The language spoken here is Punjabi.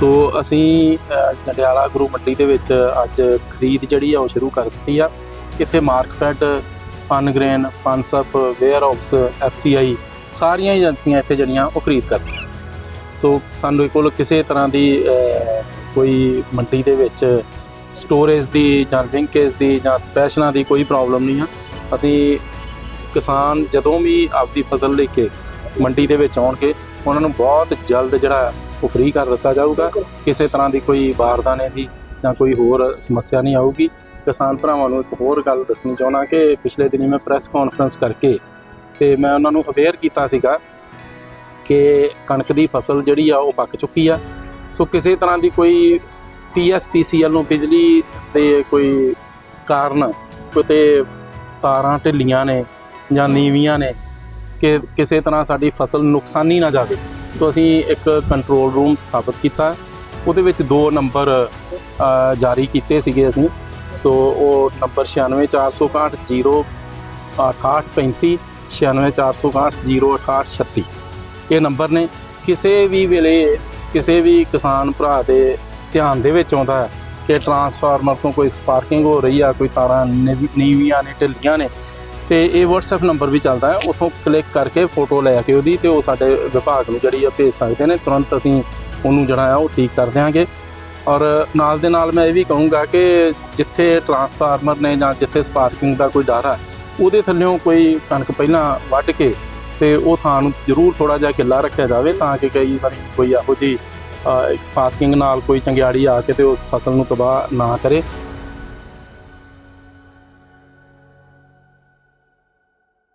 ਸੋ ਅਸੀਂ ਅ, ਜੰਡਿਆਲਾ ਗੁਰੂ ਮੰਡੀ ਦੇ ਵਿੱਚ ਅੱਜ ਖਰੀਦ ਜਿਹੜੀ ਆ ਉਹ ਸ਼ੁਰੂ ਕਰ ਦਿੱਤੀ ਆ। ਇੱਥੇ Markfed Pungrain Punsup warehouse FCI ਸਾਰੀਆਂ ਏਜੰਸੀਆਂ ਇੱਥੇ ਜਿਹੜੀਆਂ ਉਹ ਖਰੀਦ ਕਰਦੀਆਂ ਸੋ ਸਾਨੂੰ ਕੋਲ ਕਿਸੇ ਤਰ੍ਹਾਂ ਦੀ ਕੋਈ ਮੰਡੀ ਦੇ ਵਿੱਚ ਸਟੋਰੇਜ ਦੀ ਜਾਂ ਲਿੰਕੇਜ ਦੀ ਜਾਂ ਸਪੈਸ਼ਲਾਂ ਦੀ ਕੋਈ ਪ੍ਰੋਬਲਮ ਨਹੀਂ ਆ। ਅਸੀਂ ਕਿਸਾਨ ਜਦੋਂ ਵੀ ਆਪਦੀ ਫਸਲ ਲੈ ਕੇ ਮੰਡੀ ਦੇ ਵਿੱਚ ਆਉਣਗੇ ਉਹਨਾਂ ਨੂੰ ਬਹੁਤ ਜਲਦ ਜਿਹੜਾ ਉਹ ਫ੍ਰੀ ਕਰ ਦਿੱਤਾ ਜਾਊਗਾ। ਕਿਸੇ ਤਰ੍ਹਾਂ ਦੀ ਕੋਈ ਬਾਰਦਾਨੇ ਦੀ ਜਾਂ ਕੋਈ ਹੋਰ ਸਮੱਸਿਆ ਨਹੀਂ ਆਊਗੀ। ਕਿਸਾਨ ਭਰਾਵਾਂ ਨੂੰ ਇੱਕ ਹੋਰ ਗੱਲ ਦੱਸਣੀ ਚਾਹੁੰਦਾ ਕਿ ਪਿਛਲੇ ਦਿਨੀ ਮੈਂ ਪ੍ਰੈਸ ਕਾਨਫਰੰਸ ਕਰਕੇ ਤੇ ਮੈਂ ਉਹਨਾਂ ਨੂੰ ਅਵੇਅਰ ਕੀਤਾ ਸੀਗਾ ਕਿ ਕਣਕ ਦੀ ਫਸਲ ਜਿਹੜੀ ਆ ਉਹ ਪੱਕ ਚੁੱਕੀ ਆ। ਸੋ ਕਿਸੇ ਤਰ੍ਹਾਂ ਦੀ ਕੋਈ ਪੀਐਸਪੀਸੀਐਲ ਨੂੰ ਬਿਜਲੀ ਦੇ ਕੋਈ ਕਾਰਨ ਕਿਤੇ ਤਾਰਾਂ ਢਿੱਲੀਆਂ ਨੇ ਜਾਂ ਨੀਵੀਆਂ ਨੇ ਕਿ ਕਿਸੇ ਤਰ੍ਹਾਂ ਸਾਡੀ ਫਸਲ ਨੁਕਸਾਨੀ ਨਾ ਜਾਵੇ। ਸੋ ਅਸੀਂ ਇੱਕ ਕੰਟਰੋਲ ਰੂਮ ਸਥਾਪਿਤ ਕੀਤਾ। ਉਹਦੇ ਵਿੱਚ ਦੋ ਨੰਬਰ ਜਾਰੀ ਕੀਤੇ ਸੀਗੇ ਅਸੀਂ। ਸੋ ਉਹ ਨੰਬਰ 964660 6835 964660 ਇਹ ਨੰਬਰ ਨੇ ਕਿਸੇ ਵੀ ਵੇਲੇ, ਕਿਸੇ ਵੀ ਕਿਸਾਨ ਭਰਾ ਦੇ ਧਿਆਨ ਦੇ ਵਿੱਚ ਆਉਂਦਾ ਹੈ ਕਿ ਟਰਾਂਸਫਾਰਮਰ ਤੋਂ ਕੋਈ ਸਪਾਰਕਿੰਗ ਹੋ ਰਹੀ ਆ, ਕੋਈ ਤਾਰਾਂ ਨੀਵ- ਨੀਵੀਆਂ ਨੇ, ਢਿੱਲੀਆਂ ਨੇ ਤੇ ਇਹ WhatsApp ਨੰਬਰ ਵੀ ਚੱਲਦਾ ਹੈ। ਉਥੋਂ ਕਲਿੱਕ ਕਰਕੇ ਫੋਟੋ ਲੈ ਕੇ ਉਹਦੀ ਤੇ ਉਹ ਸਾਡੇ ਵਿਭਾਗ ਨੂੰ ਜਿਹੜੀ ਆ ਭੇਜ ਸਕਦੇ ਨੇ। ਤੁਰੰਤ ਅਸੀਂ ਉਹਨੂੰ ਜਿਹੜਾ ਆ ਉਹ ਠੀਕ ਕਰ ਦਿਆਂਗੇ। ਔਰ ਨਾਲ ਦੇ ਨਾਲ ਮੈਂ ਇਹ ਵੀ ਕਹੂੰਗਾ ਕਿ ਜਿੱਥੇ ਟਰਾਂਸਫਾਰਮਰ ਨੇ ਜਾਂ ਜਿੱਥੇ ਸਪਾਰਕਿੰਗ ਦਾ ਕੋਈ ਡਰ ਹੈ ਉਹਦੇ ਥੱਲੇੋਂ ਕੋਈ ਕਣਕ ਪਹਿਲਾਂ ਵੱਢ ਕੇ ਤੇ ਉਹ ਥਾਂ ਨੂੰ ਜ਼ਰੂਰ ਥੋੜਾ ਜਿਹਾ ਕਿੱਲਾ ਰੱਖਿਆ ਜਾਵੇ ਤਾਂ ਕਿ ਕਈ ਵਾਰੀ ਕੋਈ ਇਹੋ ਜਿਹੀ ਸਪਾਰਕਿੰਗ ਨਾਲ ਕੋਈ ਚੰਗਿਆੜੀ ਆ ਕੇ ਤੇ ਉਹ ਫਸਲ ਨੂੰ ਤਬਾਹ ਨਾ ਕਰੇ।